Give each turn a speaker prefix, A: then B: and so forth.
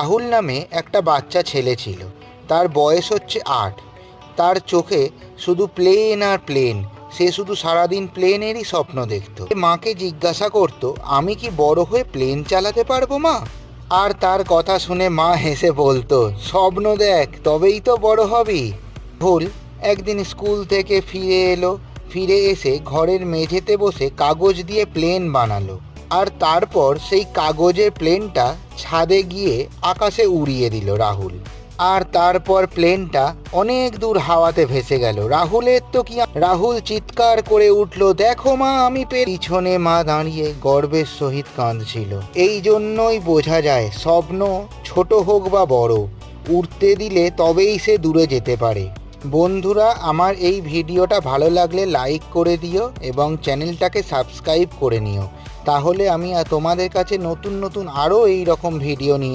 A: রাহুল নামে একটা বাচ্চা ছেলে ছিল। তার বয়স হচ্ছে আট। তার চোখে শুধু প্লেন আর প্লেন সে শুধু সারাদিন প্লেনেরই স্বপ্ন দেখতো। মাকে জিজ্ঞাসা করতো, আমি কি বড় হয়ে প্লেন চালাতে পারব মা? আর তার কথা শুনে মা হেসে বলতো, স্বপ্ন দেখ, তবেই তো বড় হবি। ভুল একদিন স্কুল থেকে ফিরে এলো। ফিরে এসে ঘরের মেঝেতে বসে কাগজ দিয়ে প্লেন বানালো। আর তারপর সেই কাগজের প্লেনটা ছাদে গিয়ে আকাশে উড়িয়ে দিল রাহুল। আর তারপর প্লেনটা অনেক দূর হাওয়াতে ভেসে গেল। রাহুলের তো কি রাহুল চিৎকার করে উঠল, দেখো মা, আমি পে পিছনে মা দাঁড়িয়ে গর্বের সহিত কাঁদছিল। এই জন্যই বোঝা যায়, স্বপ্ন ছোট হোক বা বড় উঠতে দিলে তবেই সে দূরে যেতে পারে। বন্ধুরা, আমার এই ভিডিওটা ভালো লাগলে লাইক করে দিও এবং চ্যানেলটাকে সাবস্ক্রাইব করে নিও। তাহলে আমি তোমাদের কাছে নতুন নতুন আরও এই রকম ভিডিও নিয়ে